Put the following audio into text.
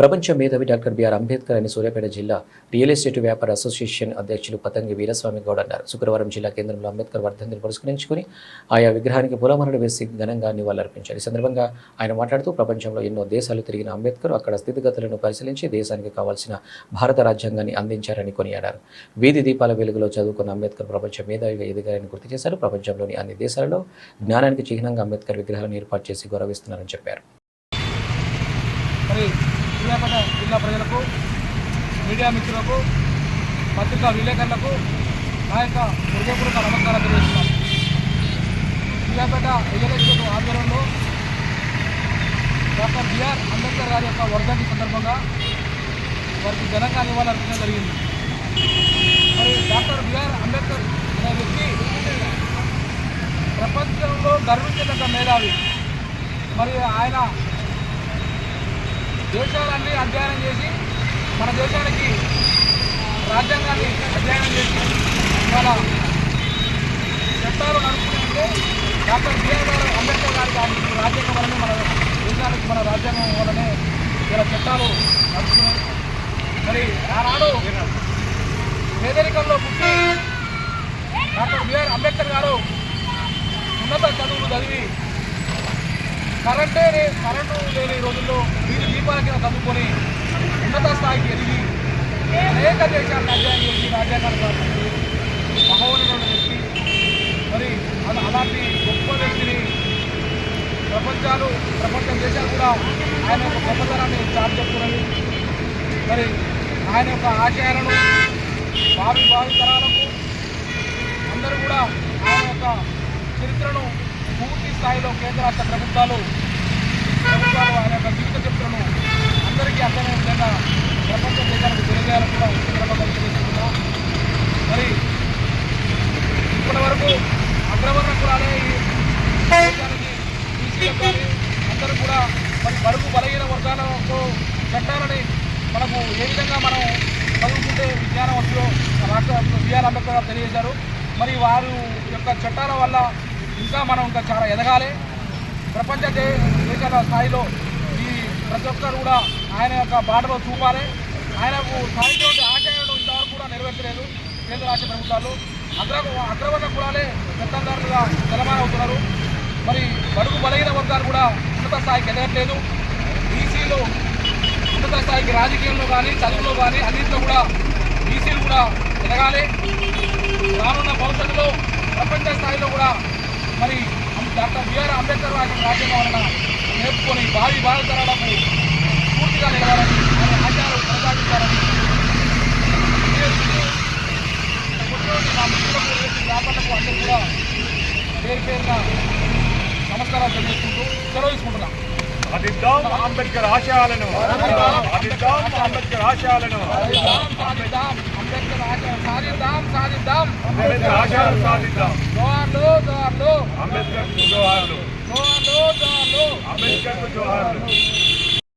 ప్రపంచ మేధావి doctor BR Ambedkar అని సూర్యాపేట జిల్లా రియల్ ఎస్టేట్ వ్యాపార అసోసియేషన్ అధ్యక్షులు పతంగి వీరస్వామి గౌడ్ అన్నారు. శుక్రవారం జిల్లా కేంద్రంలో అంబేద్కర్ వర్ధంతిని పురస్కరించుకుని ఆయా విగ్రహానికి పూలమాలలు వేసి ఘనంగా నివాళులర్పించారు. ఈ సందర్భంగా ఆయన మాట్లాడుతూ ప్రపంచంలో ఎన్నో దేశాలు తిరిగిన అంబేద్కర్ అక్కడ స్థితిగతులను పరిశీలించి దేశానికి కావాల్సిన భారత రాజ్యాంగాన్ని అందించారని కొనియాడారు. వీధి దీపాల వెలుగులో చదువుకున్న అంబేద్కర్ ప్రపంచ మేధావిగా ఎదిగారని గుర్తు చేశారు. ప్రపంచంలోని అన్ని దేశాలలో జ్ఞానానికి చిహ్నంగా అంబేద్కర్ విగ్రహాలను ఏర్పాటు చేసి గౌరవిస్తున్నారని చెప్పారు. సూర్యాపేట జిల్లా ప్రజలకు మీడియా మిత్రులకు పత్రికా విలేకరులకు నా యొక్క హృదయపూర్వక నమస్కారం తెలియజేస్తున్నాను. సూర్యాపేట రియల్ ఆధ్వర్యంలో డాక్టర్ బిఆర్ అంబేద్కర్ గారి యొక్క వర్ధంతి సందర్భంగా వారికి ఘనంగా నివాళులర్పించడం జరిగింది. మరి డాక్టర్ బిఆర్ అంబేద్కర్ అనే వ్యక్తి ప్రపంచంలో గర్వించదగ్గ మేధావి. మరి ఆయన దేశాలన్నీ అధ్యయనం చేసి మన దేశానికి రాజ్యాంగాన్ని అధ్యయనం చేసి మన చట్టాలు నడుపుకునేందుకు డాక్టర్ బిఆర్ గారు అంబేద్కర్ గారి రాజ్యాంగం వల్లనే మన దేశానికి మన రాజ్యాంగం వల్లనే ఇలా చట్టాలు నడుస్తున్నాయి మరి ఆనాడు పేదరికంలో పుట్టి డాక్టర్ బిఆర్ అంబేద్కర్ గారు ఉన్నత చదువులు చదివి కరెంటే కరెంటు లేని రోజుల్లో వీధి దీపాల కింద చదువుకొని ఉన్నత స్థాయికి ఎదిగి అనేక దేశాల రాజ్యాంగం చేసి రాజ్యాంగాలు రాసింది వ్యక్తి మరి అలా- అలాంటి గొప్ప వ్యక్తిని ప్రపంచాలు ప్రపంచ దేశాలు కూడా ఆయన యొక్క గొప్పతనాన్ని చాటి చెప్తున్నది మరి ఆయన యొక్క ఆశయాలను భావి భావి తరాలకు అందరూ కూడా ఆయన యొక్క చరిత్రను పూర్తి స్థాయిలో కేంద్ర రాష్ట్ర ప్రభుత్వాలు ప్రభుత్వాలు ఆయన యొక్క జీవిత చరిత్రను అందరికీ అర్థమయ్యే విధంగా ప్రపంచ దేశాలకు తెలియజేయాలని కూడా ఈ సందర్భంగా తెలియజేస్తున్నా మరి ఇప్పటి వరకు అగ్రవర్ణ కులాలే ఈ దేశానికి అందరూ కూడా మరి బరువు బలహీన వర్గాలకు చట్టాలని మనకు ఏ విధంగా మనం చదువుకుంటే విజ్ఞానం వస్తుందో రాష్ట్ర బిఆర్ అంబేద్కర్ గారు తెలియజేశారు. మరి వారు యొక్క చట్టాల వల్ల ఇంకా మనం ఇంకా చాలా ఎదగాలి. ప్రపంచ దేశాల స్థాయిలో ఈ ప్రతి ఒక్కరు కూడా ఆయన యొక్క బాటలో చూపాలి. ఆయనకు సాధించిన ఆశయాలను ఇంతవరకు కూడా నెరవేర్చలేదు కేంద్ర రాష్ట్ర ప్రభుత్వాలు. అగ్ర అగ్రవర్ణ కులాలే చట్టందారులుగా తెలంగాణ అవుతున్నారు మరి బడుగు బలహీన వర్గాలు కూడా ఉన్నత స్థాయికి ఎదగట్లేదు. బీసీలు ఉన్నత స్థాయికి రాజకీయంలో కానీ చదువులో కానీ అన్నింటిలో కూడా బీసీలు కూడా ఎదగాలి. రానున్న భవిష్యత్తులో ప్రపంచ స్థాయిలో కూడా మరి డాక్టర్ బిఆర్ అంబేద్కర్ రాసిన రాజ్యాంగం నేర్చుకొని భావి భావితరాలకు పూర్తిగా నిలవాలని ఆయన ఆచారాలు కొనసాగించాలని మా మిత్రులకు వ్యాపారులకు అందరూ కూడా పేరు పేరున నమస్కారాలు తెలియజేసుకుంటూ సెలవు తీసుకుంటున్నాం. సాధిద్దాం అంబేద్కర్ ఆశయాలను సాధిద్దాం అంబేద్కర్ ఆశయాలను. సాధిద్దాం అంబేద్కర్ ఆశయాలు సాధిద్దాం సాధిద్దాం. అంబేద్కర్ ఆశయాలను సాధిద్దాం. అంబేద్కర్ జోహార్లు అంబేద్కర్ జోహార్లు